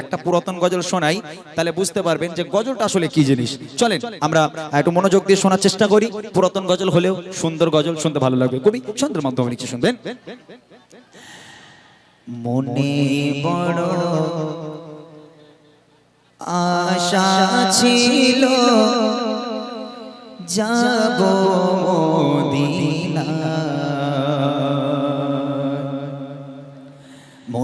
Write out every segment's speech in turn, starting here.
একটা পুরাতন গজল শোনাই, তাহলে বুঝতে পারবেন যে গজলটা আসলে কি জিনিস। চলেন, আমরা একটু মনোযোগ দিয়ে শোনার চেষ্টা করি। পুরাতন গজল হলেও সুন্দর গজল শুনতে ভালো লাগবে। কবি সুন্দর মাধ্যমে লিখছে, শুনবেন। মনে বড় আশা ছিল, যাব মদিনা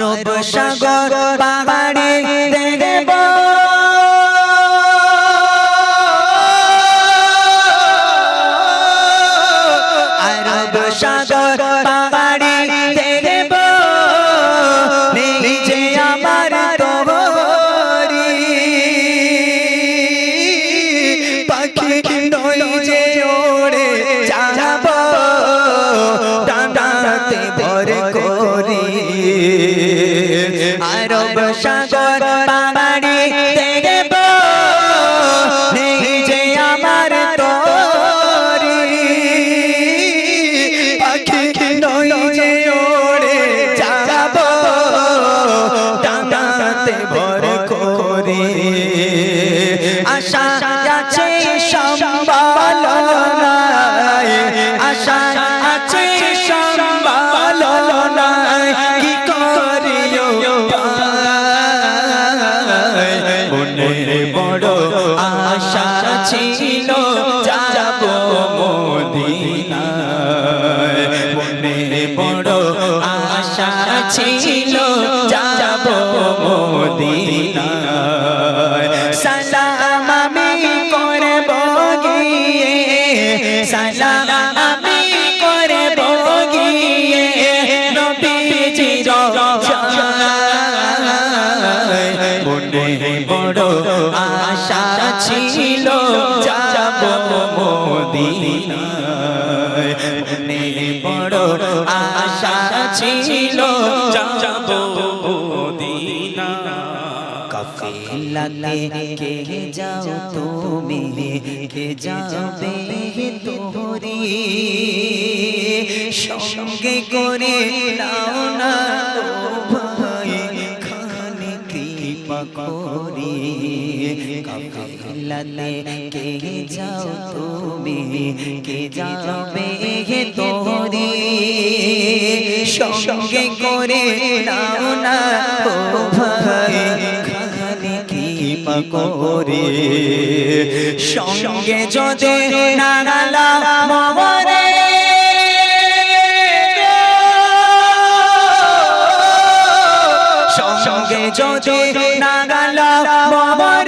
আরব সাগর। যাবে তোরি সঙ্গে করে নাও না ভাই, খানে কৃপা করি। কাফিলাতে কে যাও তুমি, কে যাবে তোরি সঙ্গে করে নাও না ভাই করে। সঙ্গে যদি নাগালা মরে সঙ্গে যদি নাগালা মরে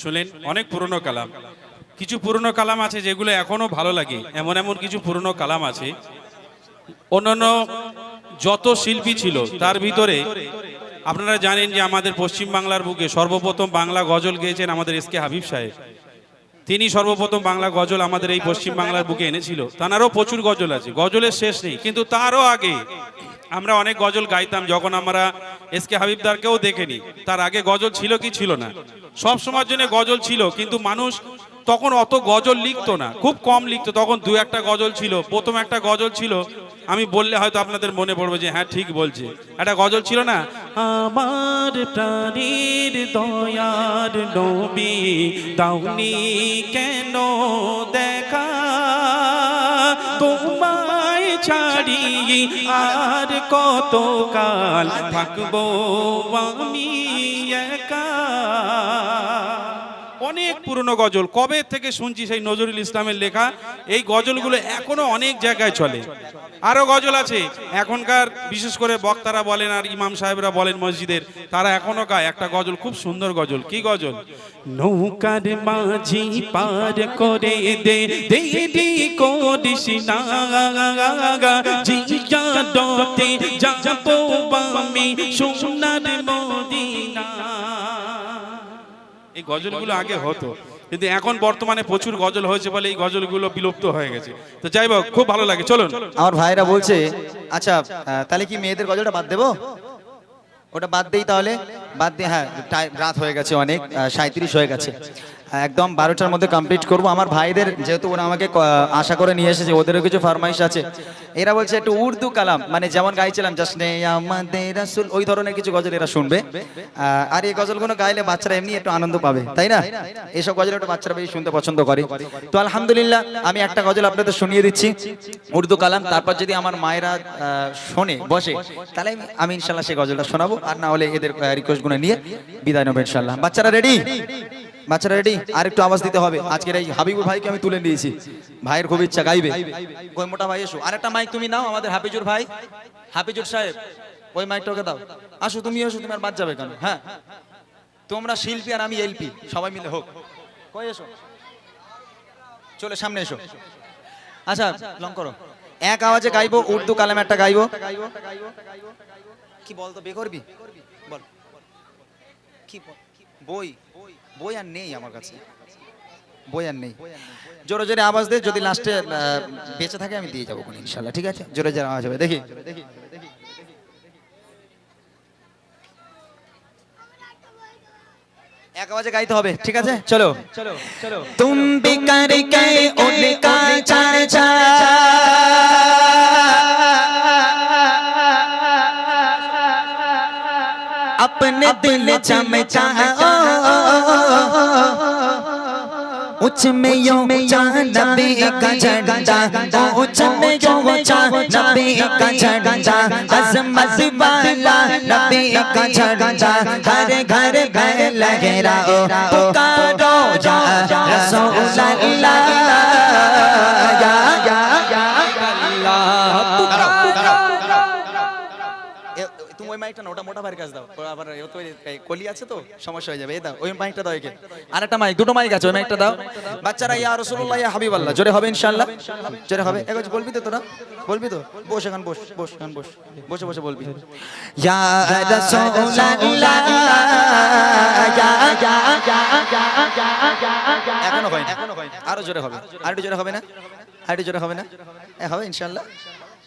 শুনলেন অনেক পুরনো কালাম। কিছু পুরনো কালাম আছে যেগুলো এখনও ভালো লাগে। এমন এমন কিছু পুরনো কালাম আছে। অন্যান্য যত শিল্পী ছিল, তার ভিতরে আপনারা জানেন যে আমাদের পশ্চিম বাংলার বুকে সর্বপ্রথম বাংলা গজল গেয়েছেন আমাদের এস কে হাবিব সাহেব। তিনি সর্বপ্রথম বাংলা গজল আমাদের এই পশ্চিম বাংলার বুকে এনেছিল। তানারও প্রচুর গজল আছে। গজলের শেষ নেই, কিন্তু তারও আগে আমরা অনেক গজল গাইতাম, যখন আমরা এস কে হাবিবদারকেও দেখেনি। তার আগে গজল ছিল কি ছিল না। সব সময়ের জন্য গজল ছিল, কিন্তু মানুষ তখন অত গজল লিখতো না। খুব কম লিখতো। তখন দু একটা গজল ছিল, প্রথম একটা গজল ছিল, আমি বললে হয়তো আপনাদের মনে পড়বে যে হ্যাঁ ঠিক বলছে। একটা গজল ছিল না, আমার প্রাণীর দয়ার নবী দাউনি কেন দেখা? তোমায় ছাড়ি আর কত কাল থাকব আমি একা? অনেক পুরনো গজল। কবে থেকে শুনছি সেই নজরুল ইসলামের লেখা? এই গজলগুলো এখনও অনেক জায়গায় চলে। আরও গজল আছে। এখনকার বিশেষ করে বক্তারা বলেন আর ইমাম সাহেবরা বলেন মসজিদের, তারা এখনও গায়। একটা গজল, খুব সুন্দর গজল। কি গজল? নৌকার মাঝি পার করে দে, দেরি করিস না। এই গজলগুলো আগে হতো। কিন্তু এখন বর্তমানে প্রচুর গজল হয়েছে বলে এই গজলগুলো বিলুপ্ত হয়ে গেছে। তো যাই হোক, খুব ভালো লাগে, চলুন। আমার ভাইরা বলছে আচ্ছা তাহলে কি মেয়েদের গজলটা বাদ দেবো? ওটা বাদ দেই তাহলে। বাদ দিয়ে হ্যাঁ রাত হয়ে গেছে অনেক সাঁত্রিশ হয়ে গেছে। একদম বারোটার মধ্যে কমপ্লিট করব। আমার ভাইদের, যেহেতু ওরা আমাকে আশা করে নিয়ে এসেছে, ওদেরও কিছু ফরমাইশ আছে। এরা বলছে, একটু উর্দু কালাম। মানে যেমন গাইছিলাম জাসনে আমাদের ওই ধরনের কিছু গজল এরা শুনবে। আর এই গজলগুলো গাইলে বাচ্চারা এমনি একটু আনন্দ পাবে, তাই না? এইসব গজল একটু বাচ্চারা বেশি শুনতে পছন্দ করে। তো আলহামদুলিল্লাহ, আমি একটা গজল আপনাদের শুনিয়ে দিচ্ছি। উর্দু কালাম, তারপর যদি আমার মায়েরা শোনে, বসে, তাহলে আমি ইনশাল্লাহ সেই গজলটা শোনাবো। আর না হলে এদের রিকোয়েস্ট গুলো নিয়ে বিদায় নেব ইনশাল্লাহ বাচ্চারা রেডি বাচ্চারা রেডি আর একটু আওয়াজ দিতে হবে। আজকের এই হাবিবুর ভাইকে আমি তুলে নিয়েছি। ভাইয়ের খুব ইচ্ছা, গাইবে। কই মোটা ভাই, এসো। আরেকটা মাইক তুমি নাও, আমাদের হাফিজুর ভাই। হাফিজুর সাহেব, ওই মাইকটা ওকে দাও। আসো তুমি এসো তুমি আর বাদ যাবে কেন? হ্যাঁ। তোমরা শিল্পী আর আমি এলপি, সবাই মিলে হোক। কই এসো? চলে, সামনে এসো। আচ্ছা লং করো। এক আওয়াজে গাইবো, উর্দু কালাম একটা গাইবো। কি বল তো বে করবি বল। বই বই আর নেই আমার কাছে। বই আর নেই। জোরে জোরে আওয়াজ দে যদি লাস্টে বেঁচে থাকে আমি দিয়ে যাব ইনশাল্লাহ ঠিক আছে? জোরে জোরে আওয়াজ হবে দেখি। এক আওয়াজে গাইতে হবে ঠিক আছে? চলো। চলো চলো। তুম বিকার কে ওনে दिल चमचाओ उच में यो नबी का झंडा उच में यो नबी का झंडा अजमत वाला नबी का झंडा हर घर घर लहराओ पुकारो या মাইকটা না, ওটা মোটা ভাইয়ের কাছে দাও। আবার কলি আছে তো, সমস্যা হয়ে যাবে, এই দাও, ওই মাইকটা দাও একে। আর একটা মাইক, দুটো মাইক আছে, ওই মাইকটা দাও। বাচ্চারা, ইয়া রসুল্লাহ ইয়া হাবিবাল্লাহ, জোরে হবে ইনশাল্লাহ জোরে হবে। একবার বলবি তো তোরা? বলবি তো? বস এখন, বস বস এখন, বস। বসে বসে বলবি। ইয়া এখনও হয় না আরও জোরে হবে। আর একটু জোরে হবে না? আর জোরে হবে না? হবে ইনশাআল্লাহ।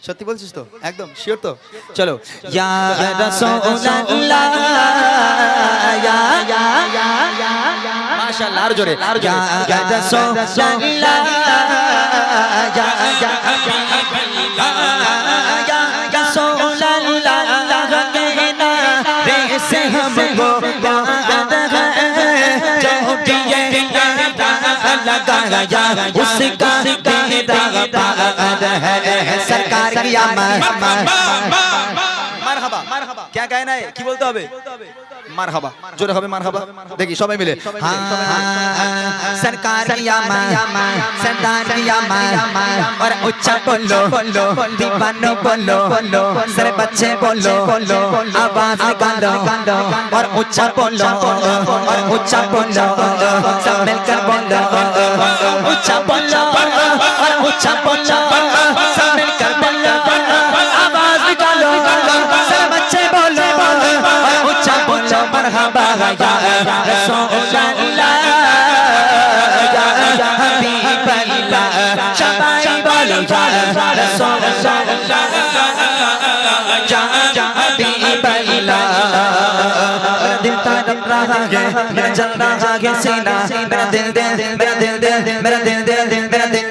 সত্যি বলছিস তো একদম শিওর তো চলো মাশাআল্লাহ আর জোরে আর জোরে से हम को लगा गया उसका सरकार की आमद মারহাবা মারহাবা क्या कहना है কি বলতে হবে মারহাবা জোরে হবে মারহাবা দেখি সবাই মিলে हाँ, सरकार की आमद सरदार की आमद और उच्चा बोलो दीवानो बोलो सर बच्चे बोलो आवाज निकालो और उच्चा बोलो और उच्चा बोलो सब मिलकर बोलो उच्चा बोलो বচ্চা বচ্চা সামিল কারবালা আওয়াজ নিকালো সব বাচ্চে বলো উচ্চা বচ্চা মারহাবা ইয়া রাসূলুল্লাহ ইয়া হাবিবাল্লাহ সবাই বলো ইয়া রাসূলুল্লাহ रहा है मेरा जल रहा है सीना मेरा दिल दिल मेरा दिल दिल मेरा दिल दिल मेरा दिल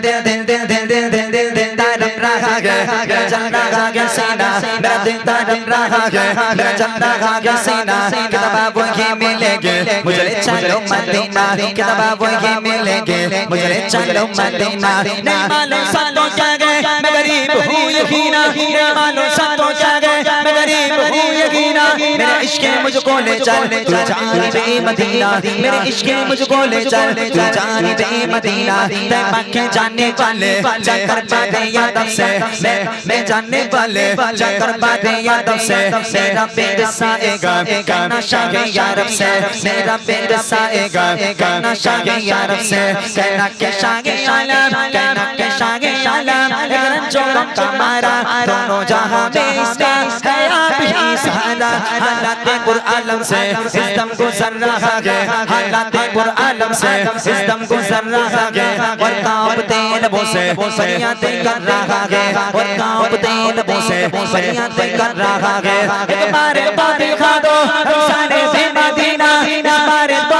तड़प रहा है मेरा जल रहा है सीना किताब ही मिलेंगे मुझे चलो मदीना किताब ही मिलेंगे मुझे चलो मदीना नहीं मालूम सातों क्या गए मैं गरीब हूँ। यकीना नहीं मालूम सातों क्या गए मैं गरीब हूँ यकीना मेरे इश्क में मुझको ले चल तू जानी बे मदीना मेरे इश्क में मुझको ले चल तू जानी बे मदीना ते मक्के जाने वाले जाकर बातें यादव से मैं मैं जानने वाले जाकर बातें यादव से मेरा पेट साएगा कहना शाह यारब से मेरा पेट साएगा कहना शाह यारब से कहना के शाह आलम कहना के शाह आलम अगर जो का मारा दोनों जहां में इसका है आप ही सहारा हालात पुर आलम से इस दम गुजर रहा है हालात पुर आलम से इस दम गुजर रहा है और कांपते लबों से फरियादें कर रहा है और कांपते लबों से फरियादें कर रहा है एक बार तो दिखा दो सारे से मदीना बार तो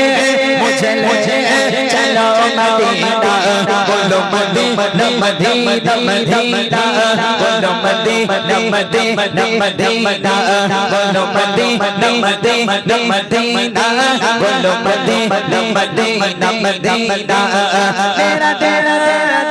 চলে চলো মদিনা বলো মদিনা মদিনা মদিনা বলো মদিনা মদিনা মদিনা বলো মদিনা মদিনা মদিনা বলো মদিনা মদিনা মদিনা তেরা তেরা তেরা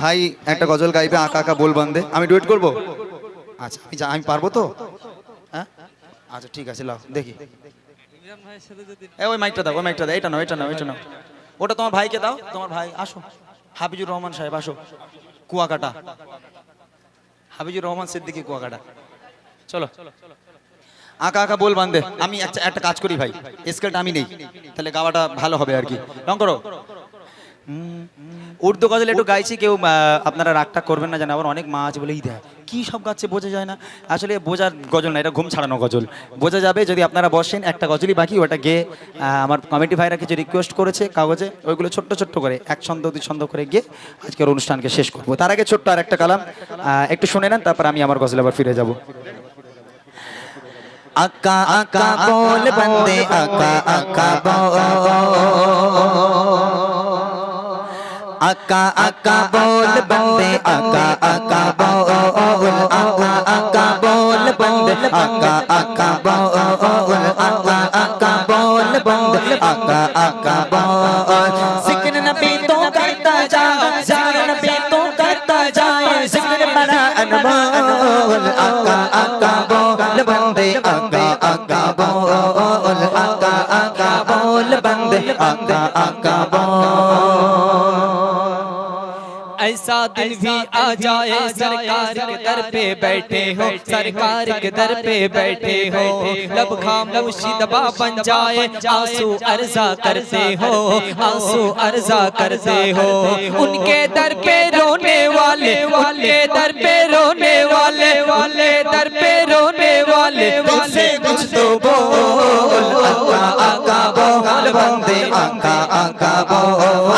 ভাই, একটা গজল গাইবে, আঁকা আঁকা, বল বন্দে আমি ডুয়েট করব? আচ্ছা আমি আমি পারব তো? হ্যাঁ? আচ্ছা ঠিক আছে, লাও, দেখি। ওই মাইকটা দাও, ওই মাইকটা দাও, এটা নাও এটা নাও এটা নাও। ওটা তোমার ভাইকে দাও, তোমার ভাই, আসো। হাফিজুর রহমান সাহেব, আসো। কুয়াকাটা। হাফিজুর রহমান সিদ্দিকী কুয়াকাটা। চলো। আঁকা আঁকা, বল বান্ধে আমি একটা কাজ করি ভাই, স্কেলটা আমি নেই। তাহলে গাওয়াটা ভালো হবে আর কি। রং করো। উর্দু গজল একটু গাইছি, কেউ আপনারা রাগটা করবেন না জানে আবার অনেক মা আছে বলে এই দেখ কি সব গাচ্ছে, বোঝা যায় না। আসলে বোঝার গজল না, এটা ঘুম ছাড়ানো গজল। বোঝা যাবে যদি আপনারা বসেন, একটা গজলই বাকি, ওটা গিয়ে আমার কমিটি ভাইরা কিছু রিকোয়েস্ট করেছে কাগজে, ওইগুলো ছোট্ট ছোট্ট করে, এক ছন্দ, দুই ছন্দ করে গিয়ে আজকের অনুষ্ঠানকে শেষ করব। তার আগে ছোট্ট আর একটা কালাম একটু শুনে নেন, তারপর আমি আমার গজলে আবার ফিরে যাব। আকা আকা বল বন্দে, আকা আকা বল। আকা আকা বল বন্দে আকা আকা বল আকা আকা বল বন্দে আকা আকা বল আকা আকা বল বন্দে আকা আকা বল जिक्र नबी तो करता जा जिक्र नबी तो करता जाए जिक्र बड़ा अनमोल आका आका बोल बंदे आका आका बोल आका आका बोल बंदे आका आका ऐसा दिन भी आ जाए सरकार के दर पे बैठे हो सरकार के दर पे बैठे हो लब खामोशी दबा बन जाए आँसू अर्जा करते हो आँसू अर्जा करते हो। उनके दर पे रोने वाले वाले दर पे रोने वाले वाले दर पे रोने वाले से कुछ तो बोल आका आका बोल बंदे आका आका बोल।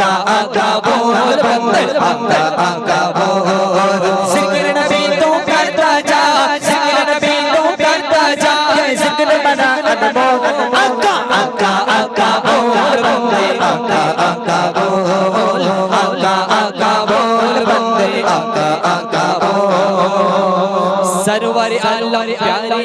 আকা আকা বল বন্দে আকা আকা বল জিকির নবী তু করতা যা জিকির নবী তু করতা যা জিকির বানা আদব আকা আকা আকা বল বন্দে আকা আকা বল আকা আকা বল বন্দে আকা আকা বল সরওয়ার আল্লাহ প্যারে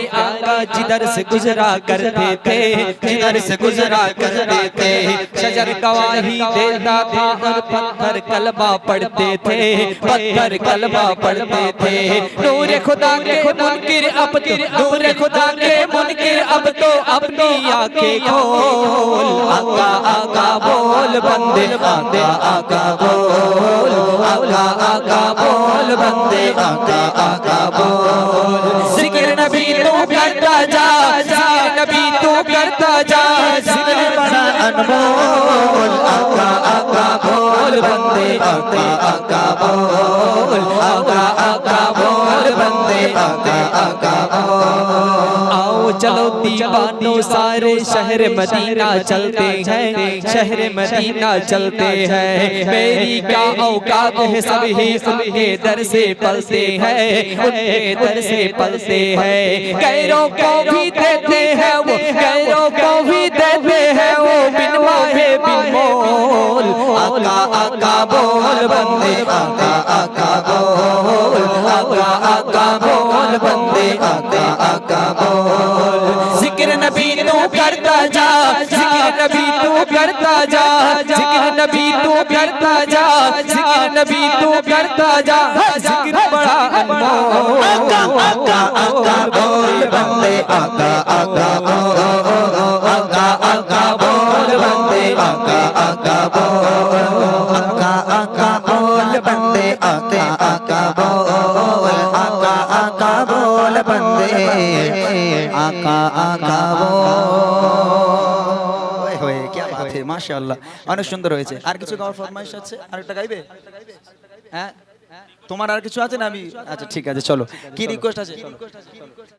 जिधर से गुजरा करते थे, जिधर से गुजरा करते थे, शजर गवाही देता था और पत्थर कलमा पढ़ते थे, पत्थर कलमा पढ़ते थे। नूर खुदा के मुनकिर अब तो नूर खुदा के मुनकिर अब तो अपनी आँखें खोल। आका आका बोल बंदे बंदे आका बोल। आका आका बोल बंदे, आका आका बोल। नबी तू करता जा जिक्र नबी तू करता जा जिक्र बड़ा अनमोल आका आका बोल बंदे आका आका बोल आका आका बोल बंदे आका आका बोल आओ चलो दीवानो सारे शहर मदीना चलते हैं शहर मदीना चलते हैं। मेरी क्या औकात है सब ही उनके दर से पलते हैं उनके दर से पलते हैं। गैरों को भी देते हैं वो गैरों को भी देते हैं वो बिन माहे बिन मोल आका आका बोल बंदे। आका आका बोल। आका आका बोल बंदे आका आका बोल। करता जा जिक्र नबी तू करता जा जिक्र नबी तू करता जा जिक्र नबी तू करता जा जिक्र बड़ा अनमोल आका आका आका बोल बंदे आका মাশাআল্লাহ। অনেক সুন্দর হয়েছে। আর কিছু গাওয়ার ফরমাইশ আছে? আরেকটা গাইবে? হ্যাঁ? তোমার আর কিছু আছে না আমি? আচ্ছা ঠিক আছে, চলো। কি রিকোয়েস্ট আছে?